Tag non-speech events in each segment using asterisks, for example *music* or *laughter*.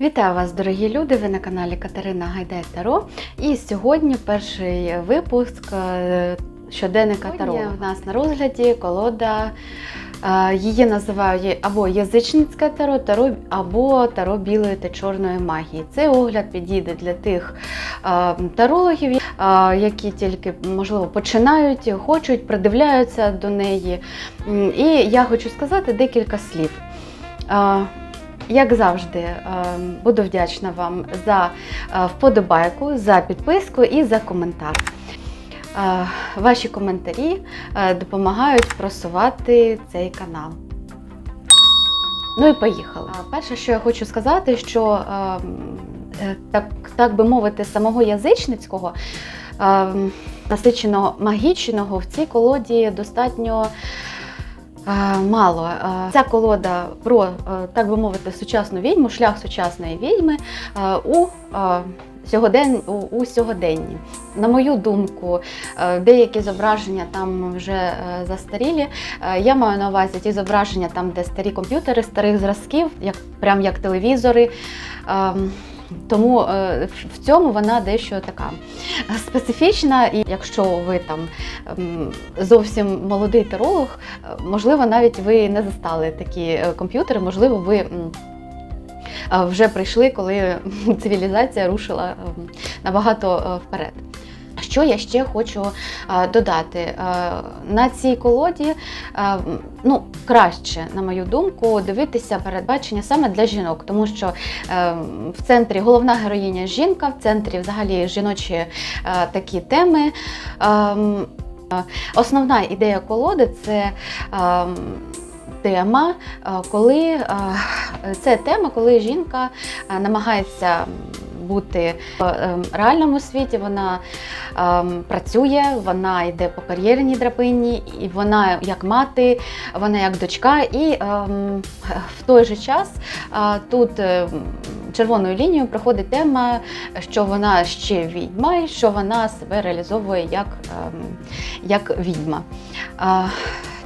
Вітаю вас, дорогі люди! Ви на каналі Катерина Гайдай Таро. І сьогодні перший випуск е, щоденника Таро. У нас на розгляді колода. е, Її називають або язичницьке таро, таро або таро білої та чорної магії. Цей огляд підійде для тих е, тарологів, які тільки можливо починають, хочуть, придивляються до неї. І я хочу сказати декілька слів. Як завжди, е, буду вдячна вам за е, вподобайку, за підписку і за коментар. Е, Ваші коментарі е, допомагають просувати цей канал. Ну і поїхали. Перше, що я хочу сказати, що е, е, так, так би мовити, самого язичницького, е, насиченого магічного в цій колоді достатньо. Е, Мало. Е, Ця колода про, е, так би мовити, сучасну відьму, шлях сучасної відьми у е, у, сьогоденні. На мою думку, деякі зображення там вже застарілі. Я маю на увазі ті зображення, там, де старі комп'ютери, старих зразків, як, прям як телевізори. Тому е, в- цьому вона дещо така специфічна, і якщо ви там ем, зовсім молодий таролог, е, можливо, навіть ви не застали такі е, комп'ютери, можливо, ви. Вже прийшли, коли цивілізація рушила ем, набагато вперед. Що я ще хочу е, додати? Е, На цій колоді е, ну, краще, на мою думку, дивитися передбачення саме для жінок, тому що в центрі головна героїня жінка, в центрі взагалі жіночі такі теми. Ем, Основна ідея колоди це ем, тема, коли це тема, коли жінка намагається бути в е, реальному світі, вона ем, працює, вона йде по кар'єрній драбині, і вона як мати, вона як дочка, і ем, в той же час е, тут е, червоною лінією проходить тема, що вона ще відьма, і що вона себе реалізовує як, ем, як відьма.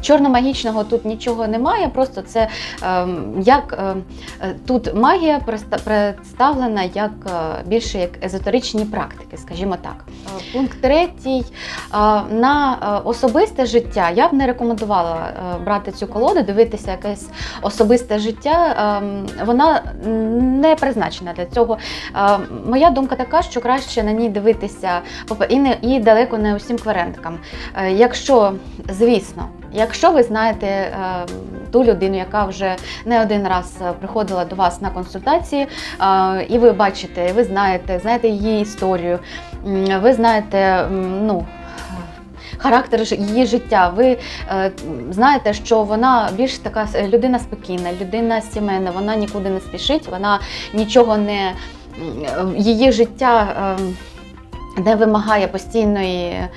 Е, Чорномагічного тут нічого немає, просто це ем, як ем, е, тут магія представлена як е, більше як езотеричні практики, скажімо так. Е, Пункт третій. Е, На е, особисте життя я б не рекомендувала е, брати цю колоду, дивитися якесь особисте життя. Ем, Вона не призначена для цього. Е, Моя думка така, що краще на ній дивитися і, не, і далеко не усім кверенткам. Е, Якщо, звісно, якщо ви знаєте е, ту людину, яка вже не один раз е, приходила до вас на консультації, е, і ви бачите, ви знаєте, знаєте її історію, ви знаєте, ну. Характер її життя. Ви е, знаєте, що вона більш така людина спокійна, людина сімейна, вона нікуди не спішить, вона нічого не її життя е, не вимагає постійної.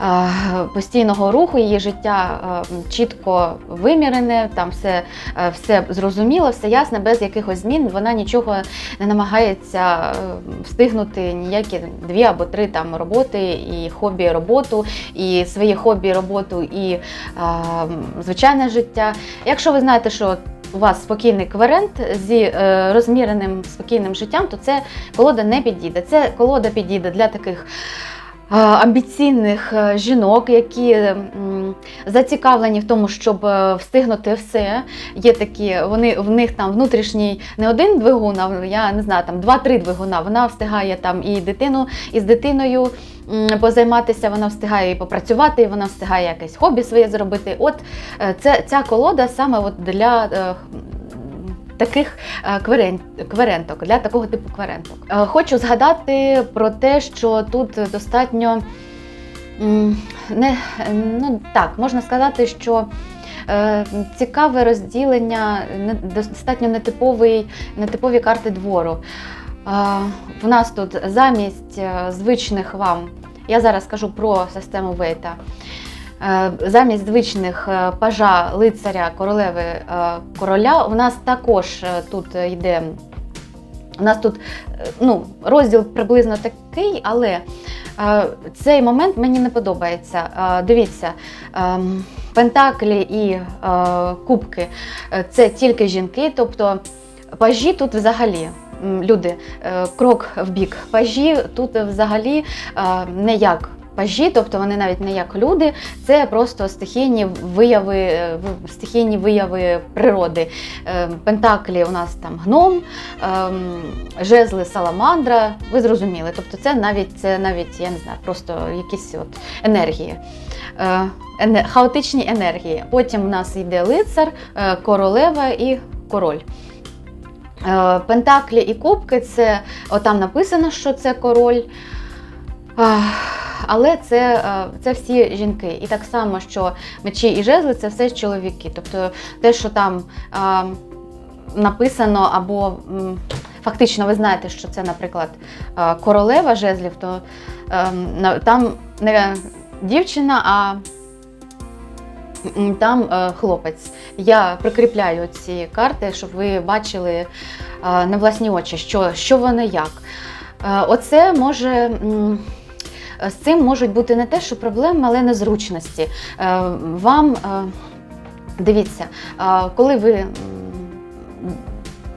Е, Постійного руху її життя е, чітко вимірене, там все, е, все зрозуміло, все ясне, без якихось змін. Вона нічого не намагається встигнути ніякі дві або три там роботи, і хобі роботу, і своє хобі роботу, і звичайне життя. Якщо ви знаєте, що у вас спокійний кверент зі розміреним спокійним життям, то це колода не підійде. Це колода підійде для таких. Е, Амбіційних е, жінок, які зацікавлені в тому, щоб е, встигнути все. Є такі, вони в них там внутрішній не один двигун, а я не знаю, там два-три двигуна. Вона встигає там і дитину, і з дитиною позайматися, вона встигає і попрацювати, і вона встигає якесь хобі своє зробити. От це ця колода саме от для. Таких е, кверенток для такого типу кверенток. Е, Хочу згадати про те, що тут достатньо не ну так можна сказати, що е, цікаве розділення, достатньо нетиповий, нетипові карти двору. В нас тут замість звичних вам, я зараз скажу про систему Вейта. Е, Замість звичних е, пажа, лицаря, королеви, е, короля, у нас також тут йде. У нас тут ну, розділ приблизно такий, але цей момент мені не подобається. Дивіться, ем, пентаклі і кубки це тільки жінки, тобто пажі тут взагалі люди, крок в бік. Пажі тут взагалі не як пажі, тобто вони навіть не як люди, це просто стихійні вияви, е, стихійні вияви природи. Е, Пентаклі у нас там гном, ем, жезли саламандра. Ви зрозуміли. Тобто, це навіть це навіть я не знаю, просто якісь от енергії. Е, хаотичні енергії. Потім у нас йде лицар, королева і король. Пентаклі і кубки це отам написано, що це король. Але це, е, це всі жінки. І так само, що мечі і жезли це все чоловіки. Тобто те, що там а, написано, або фактично ви знаєте, що це, наприклад, е, королева жезлів, то там не дівчина, а там е, хлопець. Я прикріпляю ці карти, щоб ви бачили е, на власні очі, що, що вони як. Е, Оце може. З цим можуть бути не те, що проблеми, але незручності. Е, Вам е, дивіться, е, коли ви.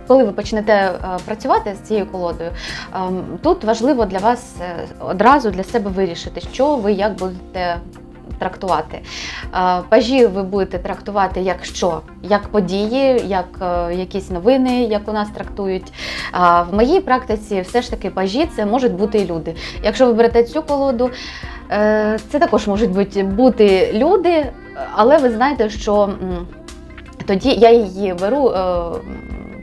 Коли ви почнете працювати з цією колодою, ем, тут важливо для вас одразу для себе вирішити, що ви як будете трактувати. Е, Пажі ви будете трактувати як що? Як події, як е, якісь новини, як у нас трактують. А в моїй практиці все ж таки пажі це можуть бути і люди. Якщо ви берете цю колоду, е, це також можуть бути, бути люди, але ви знаєте, що тоді я її беру.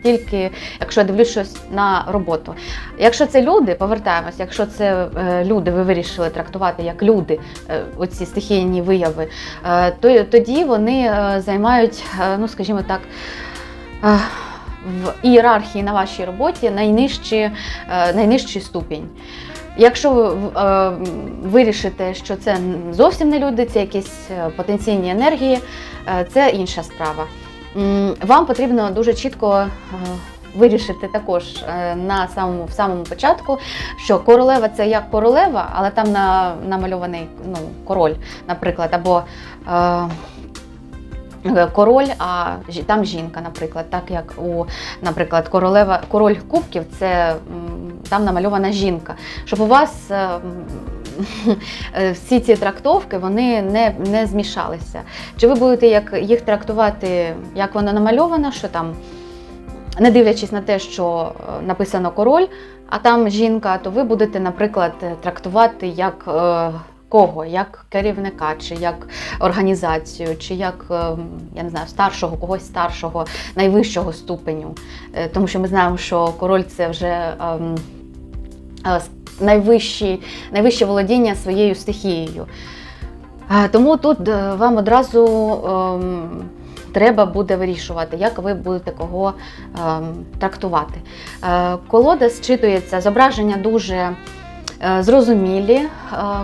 Тільки якщо я дивлюсь щось на роботу. Якщо це люди, повертаємось, якщо це е, люди, ви вирішили трактувати як люди е, оці стихійні вияви, е, то тоді вони займають, ну скажімо так, в ієрархії на вашій роботі найнижчі, е, найнижчий ступінь. Якщо ви вирішите, що це зовсім не люди, це якісь потенційні енергії, це інша справа. Вам потрібно дуже чітко е, вирішити також е, на самому в самому початку, що королева це як королева, але там на, намальований ну, король, наприклад, або е, король, а там жінка, наприклад, так як у, наприклад, королева, король кубків, це там намальована жінка. Щоб у вас е, *laughs* всі ці трактовки вони не, не змішалися. Чи ви будете як, їх трактувати, як воно намальовано, що там, не дивлячись на те, що е, написано король, а там жінка, то ви будете, наприклад, трактувати як. е, Кого, як керівника, чи як організацію, чи як е, я не знаю, старшого, когось старшого, найвищого ступеню. Е, Тому що ми знаємо, що король це вже ем, е, найвищі, найвище володіння своєю стихією. Е, Тому тут е, вам одразу ем, треба буде вирішувати, як ви будете кого ем, трактувати. Е, Колода зчитується, зображення дуже е, зрозумілі,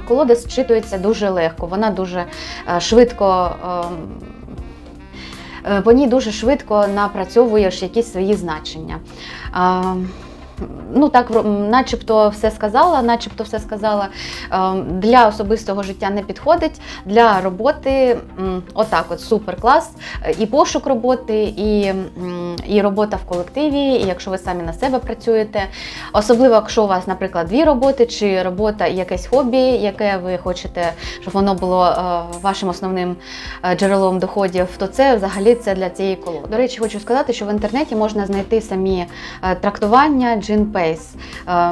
колода зчитується дуже легко, вона дуже швидко. ем, По ній дуже швидко напрацьовуєш якісь свої значення. Ну так, начебто все сказала, начебто все сказала. Ем, Для особистого життя не підходить. Для роботи отак, от супер клас. І пошук роботи, і, і робота в колективі, і якщо ви самі на себе працюєте. Особливо, якщо у вас, наприклад, дві роботи, чи робота і якесь хобі, яке ви хочете, щоб воно було е, вашим основним е, джерелом доходів, то це взагалі це для цієї колоди. До речі, хочу сказати, що в інтернеті можна знайти самі е, трактування Gin Pace,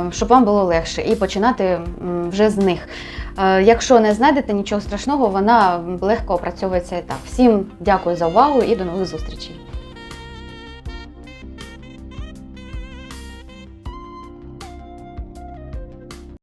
е, щоб вам було легше, і починати вже з них. Е, Якщо не знайдете нічого страшного, вона легко опрацьовується і так. Всім дякую за увагу і до нових зустрічей.